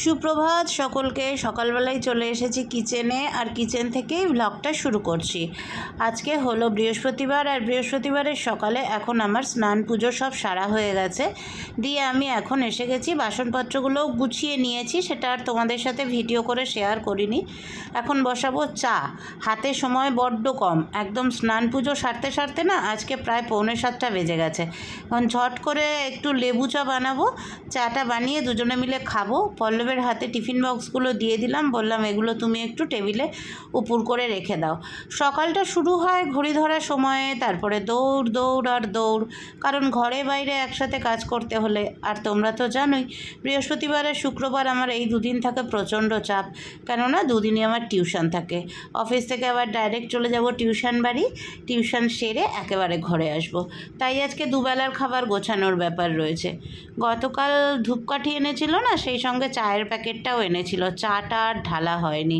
সুপ্রভাত, সকলকে সকালবেলায় চলে এসেছি কিচেনে আর কিচেন থেকেই ব্লগটা শুরু করছি। আজকে হলো বৃহস্পতিবার আর বৃহস্পতিবারের সকালে এখন আমার স্নান পুজো সব সারা হয়ে গেছে। দিয়ে আমি এখন এসে গেছি বাসনপত্রগুলোও গুছিয়ে নিয়েছি, সেটা আর তোমাদের সাথে ভিডিও করে শেয়ার করিনি। এখন বসাবো চা। হাতে সময় বড্ড কম। একদম স্নান পুজো সারতে সারতে না আজকে প্রায় পৌনে সাতটা বেজে গেছে। এখন ঝট করে একটু লেবু চা বানাবো। চাটা বানিয়ে দুজনে মিলে খাব। পল্লবের হাতে টিফিন বক্সগুলো দিয়ে দিলাম। বললাম, এগুলো তুমি একটু টেবিলে উপুর করে রেখে দাও। সকালটা শুরু হয় ঘড়ি ধরার সময়ে, তারপরে দৌড় দৌড় আর দৌড়। কারণ ঘরে বাইরে একসাথে কাজ করতে হলে, আর তোমরা তো জানোই, বৃহস্পতিবার আর শুক্রবার আমার এই দুদিন থাকে প্রচণ্ড চাপ। কেননা দুদিনই আমার টিউশন থাকে। অফিস থেকে আবার ডাইরেক্ট চলে যাব টিউশন বাড়ি। টিউশন সেরে একেবারে ঘরে আসব। তাই আজকে দুবেলার খাবার গোছানোর ব্যাপার রয়েছে। গতকাল ধূপকাঠি এনেছিল না, সেই সঙ্গে চায়ের প্যাকেটটাও এনেছিল। চাটা আর ঢালা হয়নি।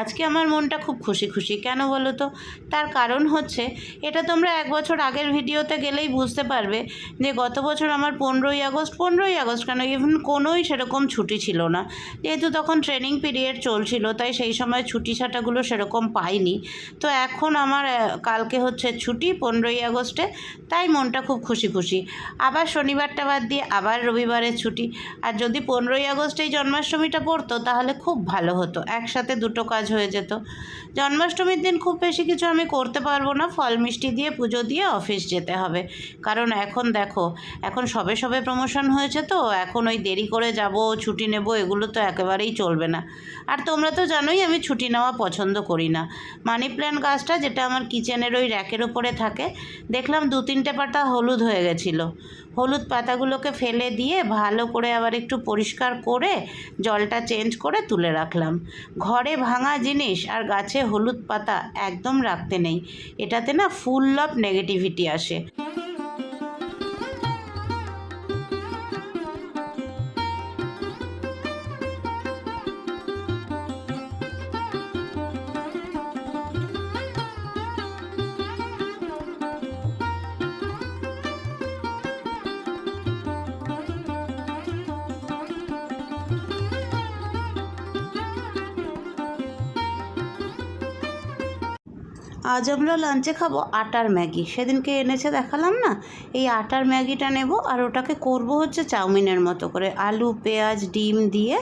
আজকে আমার মনটা খুব খুশি খুশি। কেন বলো তো? তার কারণ হচ্ছে, এটা তোমরা এক বছর আগের ভিডিওতে গেলেই বুঝতে পারবে যে গত বছর আমার পনেরোই আগস্ট পনেরোই আগস্ট কেন ইভেন কোনোই সেরকম ছুটি ছিল না। যেহেতু তখন ট্রেনিং পিরিয়ড চলছিল, তাই সেই সময় ছুটি ছাটাগুলো সেরকম পাইনি। তো এখন আমার কালকে হচ্ছে ছুটি, পনেরোই আগস্টে, তাই মনটা খুব খুশি খুশি। আবার শনিবারটা বাদ দিয়ে আবার রবিবারের ছুটি। আর যদি পনেরোই আগস্টেই জন্মাষ্টমীটা পড়তো, তাহলে খুব ভালো হতো। একসাথে দুটো কাজ হয়ে যেত। জন্মাষ্টমীর দিন খুব বেশি কিছু আমি করতে পারব না। ফল মিষ্টি দিয়ে, পুজো দিয়ে অফিস যেতে হবে। কারণ এখন দেখো, এখন সবে সবে প্রমোশন হয়েছে তো, এখন ওই দেরি করে যাব, ছুটি নেব, এগুলো তো একেবারেই চলবে না। আর তোমরা তো জানোই, আমি ছুটি নেওয়া পছন্দ করি না। মানি প্ল্যান্ট গাছটা, যেটা আমার কিচেনের ওই র্যাকের ওপরে থাকে, দেখলাম দু তিনটে পাতা হলুদ হয়ে গেছিল। হলুদ পাতাগুলোকে ফেলে দিয়ে ভালো করে আবার একটু পরিষ্কার করে জলটা চেঞ্জ করে তুলে রাখলাম। ঘরে ভাঙা জিনিস আর গাছে হলুদ পাতা একদম রাখতে নেই। এটাতে না ফুল অফ নেগেটিভিটি আসে। আজ আমরা লাঞ্চে খাব আটার ম্যাগি। সেদিনকে এনেছে দেখালাম না? এই আটার ম্যাগিটা নেব আর ওটাকে করব হচ্ছে চাউমিনের মতো করে। আলু, পেঁয়াজ, ডিম দিয়ে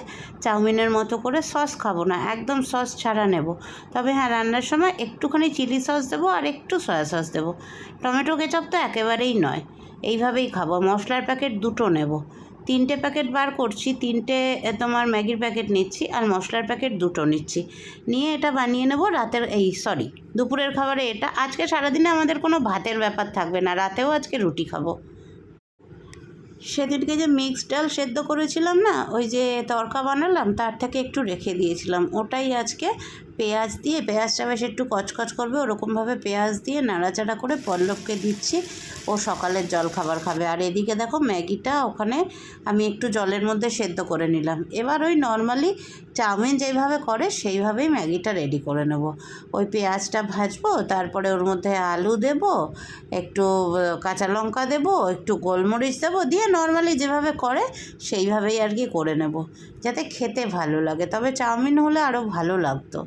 চাউমিনের মতো করে সস খাব না, একদম সস ছাড়া নেব। তবে হ্যাঁ রান্নার সময় একটুখানি চিলি সস দেবো আর একটু সয়া সস দেবো। টমেটো কেচাপ তো একেবারেই নয়, এইভাবেই খাব। মশলার প্যাকেট দুটো নেব। তিনটে প্যাকেট বার করছি, তিনটে তোমার ম্যাগির প্যাকেট নিচ্ছি আর মশলার প্যাকেট দুটো নিচ্ছি। নিয়ে এটা বানিয়ে নেব রাতের, এই সরি দুপুরের খাবারে এটা। আজকে সারাদিনে আমাদের কোনো ভাতের ব্যাপার থাকবে না, রাতেও আজকে রুটি খাব। সেদিনকে যে মিক্সড ডাল সেদ্ধ করেছিলাম না, ওই যে তরকা বানালাম, তার থেকে একটু রেখে দিয়েছিলাম। ওটাই আজকে পেঁয়াজ দিয়ে, পেঁয়াজটা বেশ একটু কচকচ করবে, ওরকমভাবে পেঁয়াজ দিয়ে নাড়াচাড়া করে পল্লবকে দিচ্ছি, ও সকালের জল খাবার খাবে। আর এদিকে দেখো ম্যাগিটা ওখানে আমি একটু জলের মধ্যে সেদ্ধ করে নিলাম। এবার ওই নর্মালি চাউমিন যেইভাবে করে, সেইভাবেই ম্যাগিটা রেডি করে নেব। ওই পেঁয়াজটা ভাজবো, তারপরে ওর মধ্যে আলু দেব, একটু কাঁচা লঙ্কা দেব, একটু গোলমরিচ দেবো, দিয়ে নর্মালি যেভাবে করে সেইভাবেই আর কি করে নেব, যাতে খেতে ভালো লাগে। তবে চাউমিন হলে আরও ভালো লাগতো।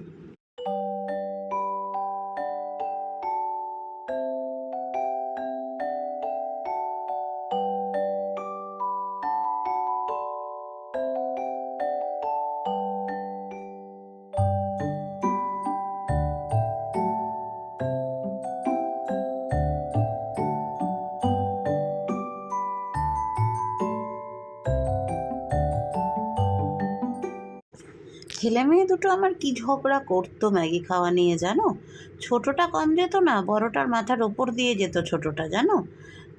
ছেলে মেয়ে দুটো আমার কি ঝগড়া করতো ম্যাগি খাওয়া নিয়ে, জানো? ছোটটা কম যেত না, বড়টার মাথার ওপর দিয়ে যেত ছোটটা, জানো?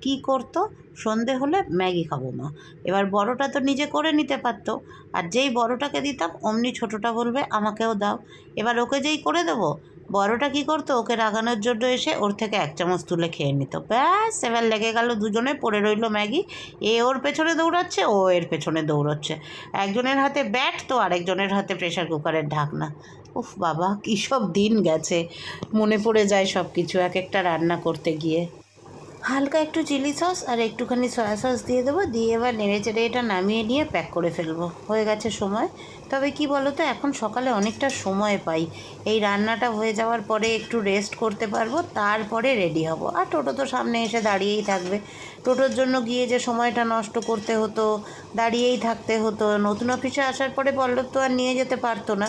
কি করতো? সন্ধে হলে ম্যাগি খাব মা। এবার বড়টা তো নিজে করে নিতে পারত, আর যেই বড়টাকে দিতাম, অমনি ছোটটা বলবে আমাকেও দাও। এবার ওকে যেই করে দেবো বড়টা কি করতো? ওকে রাগানোর জন্য এসে ওর থেকে এক চামচ তুলে খেয়ে নিত। ব্যাস, এবার লেগে গেল দুজনে, পড়ে রইল ম্যাগি। এ ওর পেছনে দৌড়াচ্ছে, ও এর পেছনে দৌড়াচ্ছে। একজনের হাতে ব্যাট তো আরেকজনের হাতে প্রেশার কুকারের ঢাকনা। উফ বাবা, কী সব দিন গেছে। মনে পড়ে যায় সব কিছু এক একটা রান্না করতে গিয়ে। হালকা একটু চিলি সস আর একটুখানি সয়া সস দিয়ে দেবো। দিয়ে এবার নেড়ে চেড়ে এটা নামিয়ে নিয়ে প্যাক করে ফেলব। হয়ে গেছে সময়। তবে কি বলো তো এখন সকালে অনেকটা সময় পাই। এই রান্নাটা হয়ে যাওয়ার পরে একটু রেস্ট করতে পারব, তারপরে রেডি হব। আর টোটো তো সামনে এসে দাঁড়িয়েই থাকবে। টোটোর জন্য গিয়ে যে সময়টা নষ্ট করতে হতো, দাঁড়িয়েই থাকতে হতো। নতুন অফিসে আসার পরে পল্লব তো আর নিয়ে যেতে পারতো না।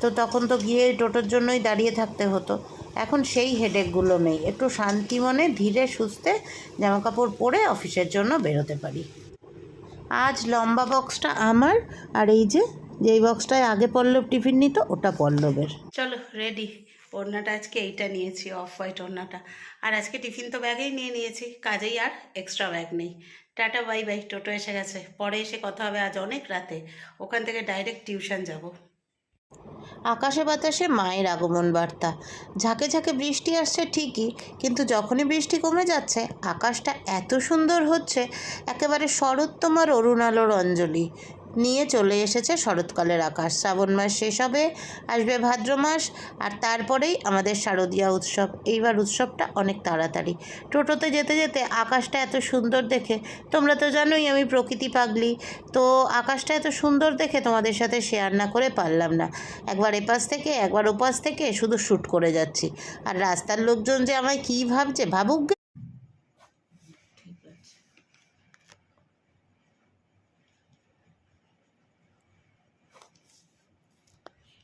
তো তখন তো গিয়ে টোটোর জন্যই দাঁড়িয়ে থাকতে হতো। এখন সেই হেডেকগুলো নেই। একটু শান্তি মনে ধীরে সুস্থে জামাকাপড় পরে অফিসের জন্য বেরোতে পারি। আজ লম্বা বক্সটা আমার, আর এই যে, যেই বক্সটায় আগে পল্লব টিফিন নিত, ওটা পল্লবের। চলো রেডি ওড়নাটা আজকে এইটা নিয়েছি অফ হোয়াইট ওড়নাটা। আর আজকে টিফিন তো ব্যাগেই নিয়ে নিয়েছি, কাজেই আর এক্সট্রা ব্যাগ নেই। টাটা বাই বাই টোটো এসে গেছে। পরে এসে কথা হবে আজ অনেক রাতে। ওখান থেকে ডাইরেক্ট টিউশন যাব। আকাশে বাতাসে মায়ের আগমন বার্তা। ঝাঁকে ঝাঁকে বৃষ্টি আসছে ঠিকই, কিন্তু যখনই বৃষ্টি কমে যাচ্ছে, আকাশটা এত সুন্দর হচ্ছে, একেবারে শরৎতমার তোমার অরুণালোর অঞ্জলি। নিয়ে চলে এসেছে শরৎকালের আকাশ। শ্রাবণ মাস শেষ হবে, আসবে ভাদ্র মাস, আর তারপরেই আমাদের শারদীয়া উৎসব। এইবার উৎসবটা অনেক তাড়াতাড়ি। টোটোতে যেতে যেতে আকাশটা এত সুন্দর দেখে, তোমরা তো জানোই আমি প্রকৃতি পাগলি, তো আকাশটা এত সুন্দর দেখে তোমাদের সাথে শেয়ার না করে পারলাম না। একবার এপাশ থেকে, একবার ওপাশ থেকে শুধু শ্যুট করে যাচ্ছি। আর রাস্তার লোকজন যে আমায় কী ভাবছে, ভাবুক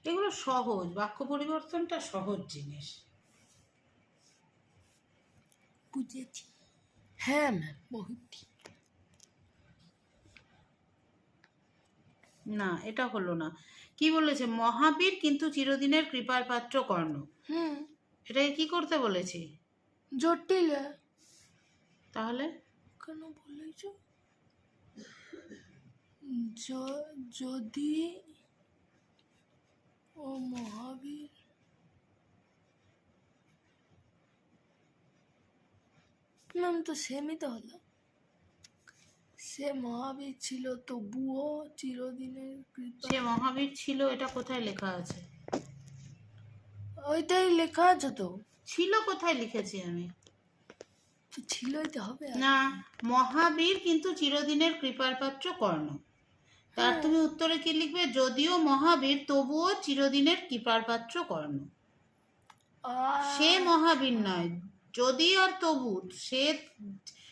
এগুলো সহজ বাক্য পরিবর্তনটা সহজ জিনিস। বুঝেছি। হ্যাঁ ম্যাম বহুত না এটা হলো না। কি বলেছে? মহাবীর কিন্তু চিরদিনের কৃপার পাত্র কর্ণ। হুম। এটাকে কি করতে বলেছি? জটিল। তাহলে? কেন বলেছ? যদি ও মহাবীর। ম্যাম তো সেমই তো হলো। সে মহাবীর ছিল তবুও চিরদিনের কৃপা। সে মহাবীর ছিল এটা কোথায় লেখা আছে? ওইটাই লেখা আছে তো। ছিল কোথায় লিখেছি আমি? ছিলই তো হবে না মহাবীর কিন্তু চিরদিনের কৃপার পাত্র কর্ণ। তার তুমি উত্তরে কি লিখবে? যদিও মহাবীর তবুও চিরদিনের কৃপার পাত্র কর্ণ সে মহাবীর নয় যদি আর তবু সে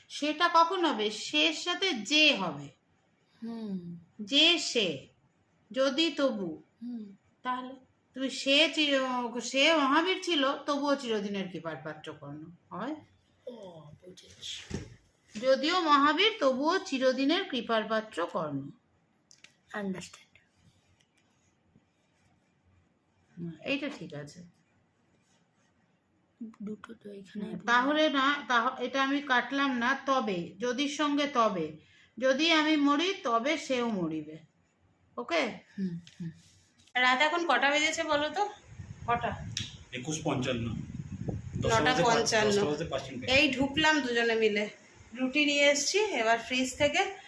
সেটা কখন হবে? শের সাথে যে হবে। হুম। যে সে যদি তবু। তাহলে তুমি সে চির- সে মহাবীর ছিল তবুও চিরদিনের কৃপার পাত্র কর্ণ। হয়? যদিও মহাবীর তবুও চিরদিনের কৃপার পাত্র কর্ণ। আন্ডারস্ট্যান্ড। এইটা ঠিক আছে। দুটো তো এখানে তাহলে না তাহ- এটা আমি কাটলাম না তবে যদির সঙ্গে তবে। যদি আমি মরি তবে সেও মরিবে। ওকে? হুম হুম। রাত এখন কটা বেজেছে বলো তো? কটা? একুশ পঞ্চান্ন। নটা পঞ্চান্ন। এই ঢুকলাম দুজনে মিলে। রুটি নিয়ে এসেছি এবার ফ্রিজ থেকে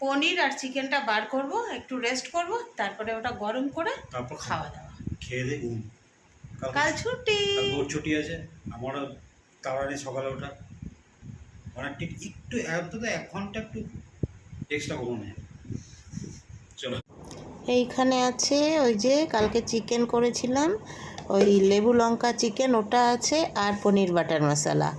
পনির আর চিকেনটা বার করব একটু রেস্ট করব তারপরে ওটা গরম করে তারপর খাওয়া দাওয়া। খেয়ে দিয়ে ঘুম। কাল কাল ছুটি। কাল ওর ছুটি আছে আমারও নেই সকালে ওঠা অনেক ঠিক একটু অন্তত এক ঘণ্টা একটু এক্সট্রা ঘুম চলো। এইখানে আছে ওই যে কালকে চিকেন করেছিলাম ওই লেবু লঙ্কা চিকেন ওটা আছে আর পনির বাটার মশলা।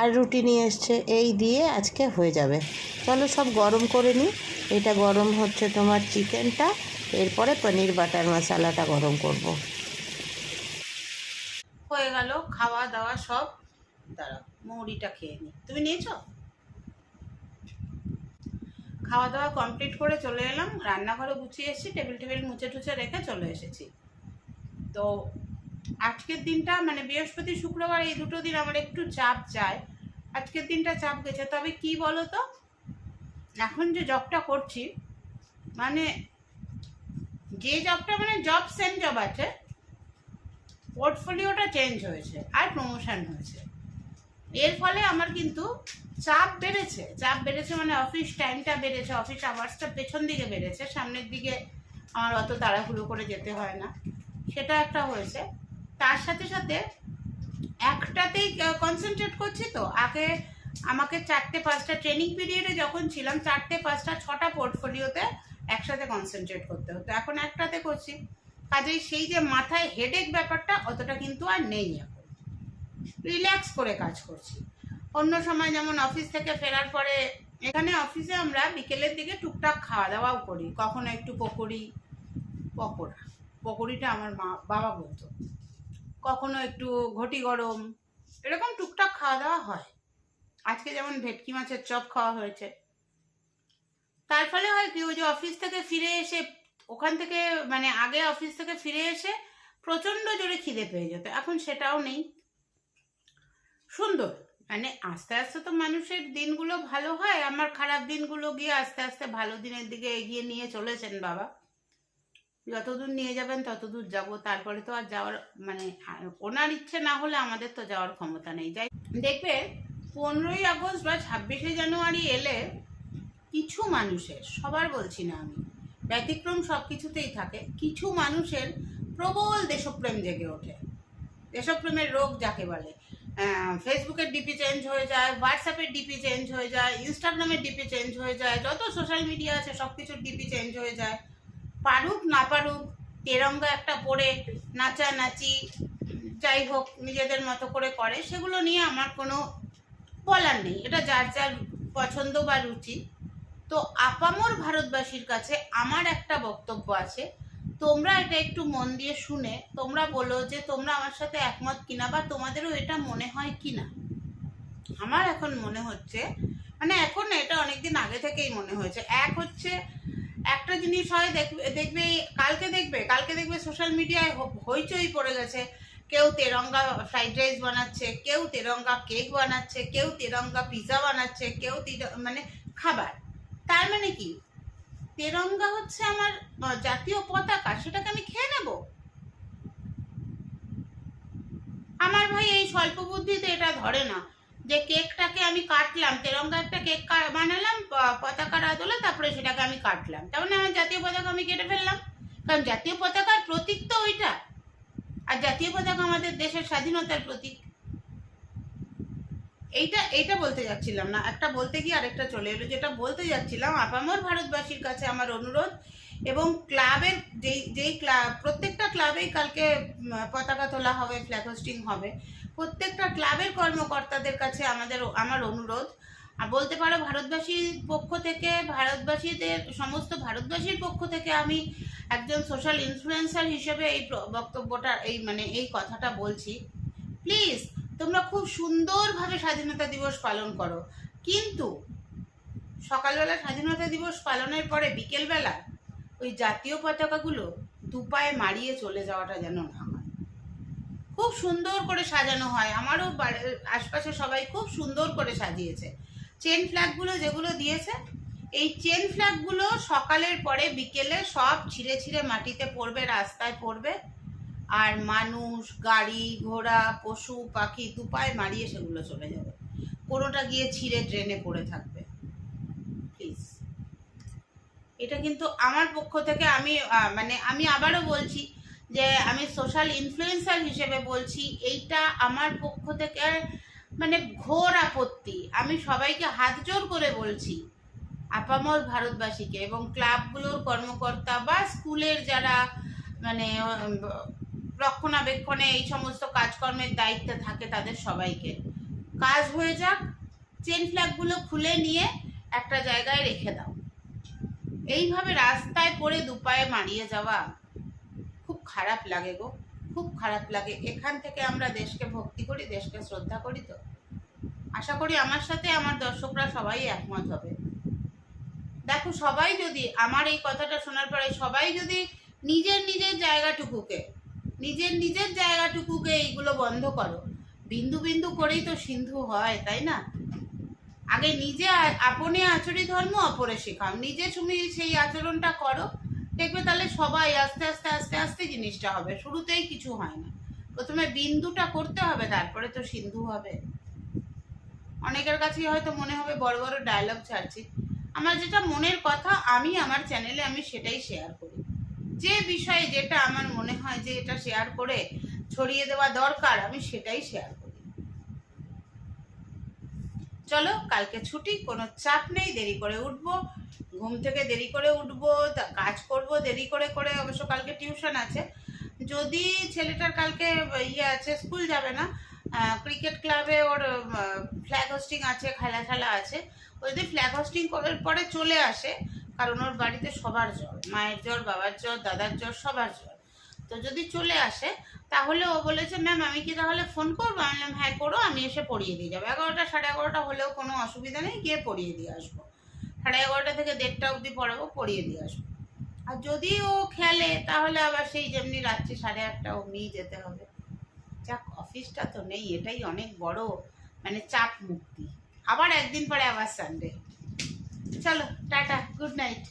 আর রুটি নিয়ে এসছে, এই দিয়ে আজকে হয়ে যাবে। চলো সব গরম করে নিই। এটা গরম হচ্ছে তোমার চিকেনটা, এরপরে পনির বাটার মশালাটা গরম করব। হয়ে গেল, খাওয়া দাওয়া সব। দাঁড়াও, মুড়িটা খেয়ে নিই। তুমি নিয়েছো? খাওয়া দাওয়া কমপ্লিট করে চলে এলাম। রান্নাঘরে গুছিয়ে এসেছি, টেবিল টেবিল মুছে টুছে রেখে চলে এসেছি। তো আজকের দিনটা মানে বৃহস্পতি, শুক্রবার, এই দুটো দিন আমার একটু চাপ যায় আজকের দিনটা চাপ গেছে। তবে কি বলো তো এখন যে জবটা করছি মানে যে জবটা মানে জব সেম জব আছে পোর্টফোলিওটা চেঞ্জ হয়েছে আর প্রমোশন হয়েছে। এর ফলে আমার কিন্তু চাপ বেড়েছে। চাপ বেড়েছে মানে অফিস টাইমটা বেড়েছে অফিস আওয়ার্সটা পেছন দিকে বেড়েছে। সামনের দিকে আমার অত তাড়াহুড়ো করে যেতে হয় না। সেটা একটা হয়েছে। তার সাথে সাথে একটাতেই কনসেন্ট্রেট করছি তো। আগে আমাকে চারটে পাঁচটা ট্রেনিং পিরিয়ডে যখন ছিলাম, চারটে, পাঁচটা, ছটা পোর্টফোলিওতে একসাথে কনসেন্ট্রেট করতে হতো। এখন একটাতে করছি। কাজেই সেই যে মাথায় হেডেক ব্যাপারটা, অতটা কিন্তু আর নেই এখন। রিল্যাক্স করে কাজ করছি। অন্য সময় যেমন অফিস থেকে ফেরার পরে, এখানে অফিসে আমরা বিকেলের দিকে টুকটাক খাওয়া দাওয়াও করি। কখনো একটু পকোড়ি, পকোড়া। পকোড়িটা আমার মা, বাবা বলতো। কখনো একটু ঘটি গরম, এরকম টুকটাক খাওয়া দাওয়া হয়। আজকে যেমন ভেটকি মাছের চপ খাওয়া হয়েছে। তার ফলে হয় কি, ওই যে অফিস থেকে ফিরে এসে, ওখান থেকে মানে আগে অফিস থেকে ফিরে এসে প্রচণ্ড জোরে খিদে পেয়ে যেত, এখন সেটাও নেই। সুন্দর মানে আস্তে আস্তে তো মানুষের দিনগুলো ভালো হয়, আমার খারাপ দিনগুলো গিয়ে আস্তে আস্তে ভালো দিনের দিকে এগিয়ে নিয়ে চলেছেন বাবা। যতদূর নিয়ে যাবেন ততদূর যাব। তারপরে তো আর যাওয়ার মানে ওনার ইচ্ছে না হলে আমাদের তো যাওয়ার ক্ষমতা নেই। যাই দেখবে পনেরোই আগস্ট বা ছাব্বিশে জানুয়ারি এলে কিছু মানুষের, সবার বলছি না আমি, ব্যতিক্রম সব কিছুতেই থাকে, কিছু মানুষের প্রবল দেশপ্রেম জেগে ওঠে। দেশপ্রেমের রোগ যাকে বলে ফেসবুকের ডিপি চেঞ্জ হয়ে যায় হোয়াটসঅ্যাপের ডিপি চেঞ্জ হয়ে যায় ইনস্টাগ্রামের ডিপি চেঞ্জ হয়ে যায়, যত সোশ্যাল মিডিয়া আছে সব কিছুর ডিপি চেঞ্জ হয়ে যায়। পারুক, না পারুক, তেরঙ্গা একটা পরে নাচানাচি যাই হোক, নিজেদের মতো করে করে, সেগুলো নিয়ে আমার কোনো বলার নেই। এটা যার যার পছন্দ বা রুচি। তো আপামর ভারতবাসীর কাছে আমার একটা বক্তব্য আছে। তোমরা এটা একটু মন দিয়ে শুনে, তোমরা বলো যে তোমরা আমার সাথে একমত কিনা বা তোমাদেরও এটা মনে হয় কিনা। আমার এখন মনে হচ্ছে মানে এখন এটা অনেকদিন আগে থেকেই মনে হয়েছে। এক হচ্ছে একটা জিনিস হয়, দেখবে কালকে দেখবে কালকে দেখবে সোশ্যাল মিডিয়ায় হইচই পড়ে গেছে। কেউ তেরঙ্গা ফ্রাইড রাইস বানাচ্ছে, কেউ তেরঙ্গা কেক বানাচ্ছে, কেউ তেরঙ্গা পিৎজা বানাচ্ছে, কেউ মানে খাবার। তার মানে কি? তেরঙ্গা হচ্ছে আমার জাতীয় পতাকা, সেটাকে আমি খেয়ে নেব। আমার ভাই এই স্বল্প বুদ্ধিতে এটা ধরে না। যে কেকটাকে আমি কাটলাম তেরঙ্গা একটা কেক বানালাম পতাকার আদলে তারপরে সেটাকে আমি কাটলাম। তার মানে আমার জাতীয় পতাকা আমি কেটে ফেললাম। কারণ জাতীয় পতাকার প্রতীক তো ওইটা। আর জাতীয় পতাকা আমাদের দেশের স্বাধীনতার প্রতীক। এইটা এইটা বলতে যাচ্ছিলাম না। একটা বলতে গিয়ে আরেকটা চলে এলো। যেটা বলতে যাচ্ছিলাম, আপামর ভারতবাসীর কাছে আমার অনুরোধ এবং ক্লাবের যেই যেই ক্লাব প্রত্যেকটা ক্লাবেই কালকে পতাকা তোলা হবে ফ্ল্যাগ হোস্টিং হবে। প্রত্যেকটা ক্লাবের কর্মকর্তাদের কাছে আমাদের, আমার অনুরোধ। আর বলতে পারো, ভারতবাসীর পক্ষ থেকে, ভারতবাসীদের, সমস্ত ভারতবাসীর পক্ষ থেকে আমি একজন সোশ্যাল ইনফ্লুয়েন্সার হিসেবে এই বক্তব্যটা, এই মানে এই কথাটা বলছি। প্লিজ তোমরা খুব সুন্দরভাবে স্বাধীনতা দিবস পালন করো। কিন্তু সকালবেলা স্বাধীনতা দিবস পালনের পরে বিকেলবেলা ওই জাতীয় পতাকাগুলো দুপায়ে মারিয়ে চলে যাওয়াটা যেন না খুব সুন্দর করে সাজানো হয়। আমারও আশপাশে সবাই খুব সুন্দর করে সাজিয়েছে। চেন ফ্ল্যাগগুলো যেগুলো দিয়েছে, এই চেন ফ্ল্যাগগুলো সকালের পরে বিকেলে সব ছিঁড়ে ছিঁড়ে মাটিতে পড়বে, রাস্তায় পড়বে। আর মানুষ, গাড়ি, ঘোড়া, পশু, পাখি দুপায়ে মারিয়ে সেগুলো চলে যাবে। কোনোটা গিয়ে ছিঁড়ে ট্রেনে পড়ে থাকবে। প্লিজ এটা কিন্তু আমার পক্ষ থেকে আমি মানে আমি আবারও বলছি যে আমি সোশ্যাল ইনফ্লুয়েন্সার হিসেবে বলছি, এইটা আমার পক্ষ থেকে মানে ঘোর আপত্তি। আমি সবাইকে হাত জোর করে বলছি, আপামর ভারতবাসীকে এবং ক্লাবগুলোর কর্মকর্তা বা স্কুলের যারা মানে রক্ষণাবেক্ষণে এই সমস্ত কাজকর্মের দায়িত্বে থাকে তাদের সবাইকে। কাজ হয়ে যাক চেন ফ্ল্যাগগুলো খুলে নিয়ে একটা জায়গায় রেখে দাও। এইভাবে রাস্তায় পড়ে দুপায়ে মারিয়ে যাওয়া। খারাপ লাগে গো। খুব খারাপ লাগে। এখান থেকে আমরা দেশকে ভক্তি করি, দেশকে শ্রদ্ধা করি তো। আশা করি আমার সাথে আমার দর্শকরা সবাই একমত হবে। দেখো, সবাই যদি আমার এই কথাটা শোনার পরে সবাই যদি নিজের নিজের জায়গাটুকুকে, নিজের নিজের জায়গাটুকুকে এইগুলো বন্ধ করো। বিন্দু বিন্দু করেই তো সিন্ধু হয়, তাই না? আগে নিজে আপনে আচরি ধর্ম, অপরে শেখাও। নিজে তুমি সেই আচরণটা করো। দেখবে তাহলে সবাই আস্তে আস্তে আস্তে আস্তে জিনিসটা হবে। শুরুতেই কিছু হয় না। প্রথমে বিন্দুটা করতে হবে, তারপরে তো সিন্ধু হবে। অনেকের কাছে হয়তো মনে হবে বড় বড় ডায়লগ ছাড়ছি। আমার যেটা মনের কথা, আমি আমার চ্যানেলে আমি সেটাই শেয়ার করি। যে বিষয়ে যেটা আমার মনে হয় যে এটা শেয়ার করে ছড়িয়ে দেওয়া দরকার, আমি সেটাই শেয়ার করি। চলো, কালকে ছুটি, কোনো চাপ নেই, দেরি করে উঠবো। ঘুম থেকে দেরি করে উঠবো কাজ করব, দেরি করে করে অবশ্য কালকে টিউশন আছে। যদি ছেলেটার কালকে ইয়ে আছে, স্কুল যাবে না ক্রিকেট ক্লাবে ওর ফ্ল্যাগ হোস্টিং আছে, খেলা খেলা আছে ও যদি ফ্ল্যাগ হোস্টিং করার পরে চলে আসে, কারণ ওর বাড়িতে সবার জ্বর, মায়ের জ্বর, বাবার জ্বর, দাদার জ্বর, সবার জ্বর। তো যদি চলে আসে, তাহলে ও বলেছে, ম্যাম, আমি কি তাহলে ফোন করব? আমি বললাম হ্যাঁ করো, আমি এসে পড়িয়ে দিয়ে যাব। এগারোটা, সাড়ে এগারোটা হলেও কোনো অসুবিধা নেই, গিয়ে পড়িয়ে দিয়ে আসব। সাড়ে এগারোটা থেকে দেড়টা অবধি পড়াবো, পড়িয়ে দিয়ে আসব। আর যদি ও খেলে, তাহলে আবার সেই যেমনি রাত্রি সাড়ে আটটা অমনি যেতে হবে। যাক, অফিসটা তো নেই, এটাই অনেক বড় মানে চাপ মুক্তি। আবার একদিন পরে আবার সানডে চলো, টাটা গুড নাইট